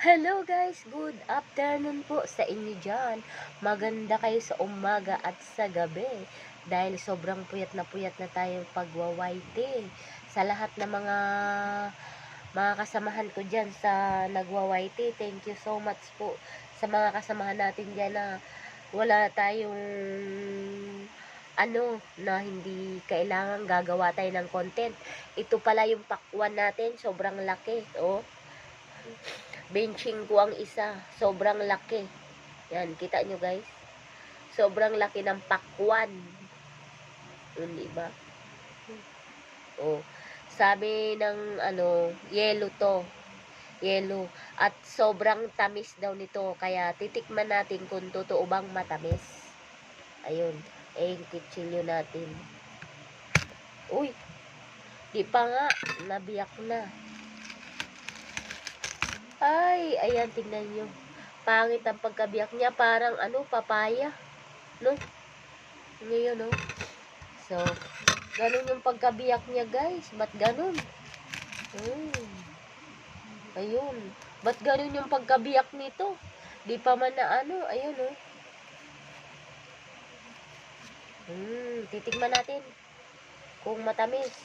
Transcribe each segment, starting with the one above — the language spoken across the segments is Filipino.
Hello guys, good afternoon po sa inyo dyan. Maganda kayo sa umaga at sa gabi. Dahil sobrang puyat na puyat na tayo pagwawaiti. Sa lahat ng mga mga kasamahan ko dyan sa nagwawaiti, thank you so much po sa mga kasamahan natin dyan na wala tayong ano na hindi kailangan gagawa tayo ng content. Ito pala yung pakwan natin, sobrang laki. Oh benching ko ang isa. Sobrang laki. Yan, kita nyo guys. Sobrang laki ng pakwan. Yun, di ba? Oh. Sabi ng ano, yellow to. Yellow. At sobrang tamis daw nito. Kaya titikman natin kung totoo bang matamis. Ayun. Eh, yung kutsilyo natin. Uy. Di pa nga. Nabiyak na. Ay, ayan, tingnan nyo. Pangit ang pagkabiyak niya. Parang, ano, papaya. No? Ngayon, no? So, ganun yung pagkabiyak niya, guys. Ba't ganun? Hmm. Ayun. Ba't ganun yung pagkabiyak nito? Di pa man na ano. Ayun, no? Hmm. Titikman natin. Kung matamis.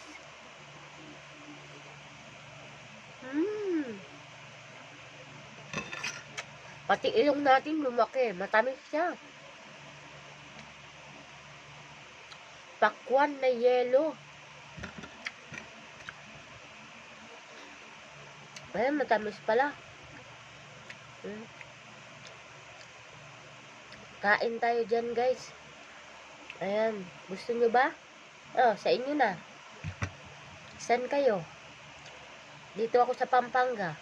Hmm. Pati ilong natin lumaki. Matamis siya. Pakwan na yelo. Ayan, matamis pala. Hmm. Kain tayo dyan, guys. Ayan. Gusto nyo ba? Oh, sa inyo na. San kayo? Dito ako sa Pampanga.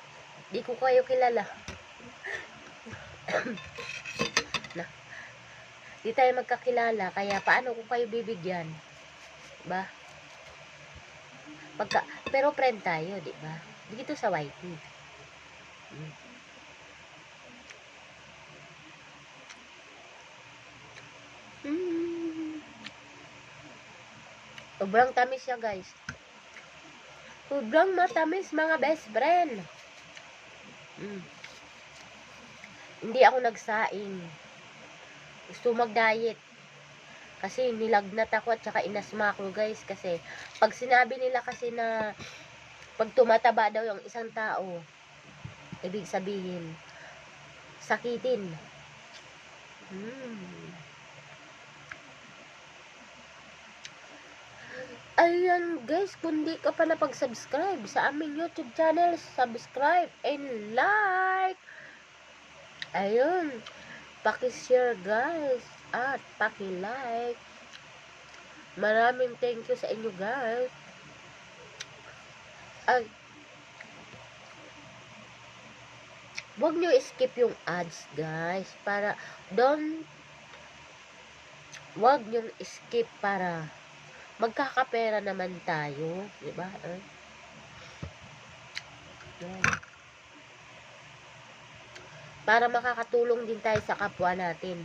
Di ko kayo kilala. Na. Di tayo magkakilala, kaya paano ko kayo bibigyan? Ba? Pagka, pero friend tayo, di ba? Dito sa YT. Hmm. Mm. Sobrang tamis siya, guys. Sobrang matamis, mga best friend. Mm. Hindi ako nagsaing. Gusto mag-diet. Kasi nilagnat ako at saka inasma ako guys. Kasi pag sinabi nila kasi na pag tumataba daw yung isang tao, ibig sabihin, sakitin. Hmm. Ayan guys, kung di ka pa napag-subscribe sa aming YouTube channel, subscribe and like. Ayun. Paki-share guys. At paki-like. Maraming thank you sa inyo guys. Ay. Huwag nyo skip yung ads guys. Para, don't, huwag nyo skip para magkakapera naman tayo. Diba? Eh? Yan para makakatulong din tayo sa kapwa natin.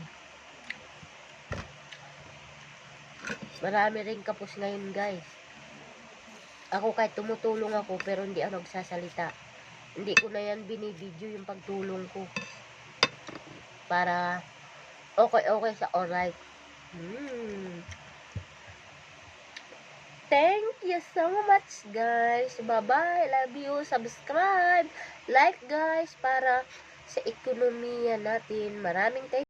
Marami rin kapos ngayon guys. Ako kahit tumutulong ako pero hindi ako nagsasalita. Hindi ko na yan binibidyo yung pagtulong ko. Para okay okay sa alright. Hmm. Thank you so much guys. Bye bye. Love you. Subscribe. Like guys para sa ekonomiya natin. Maraming thank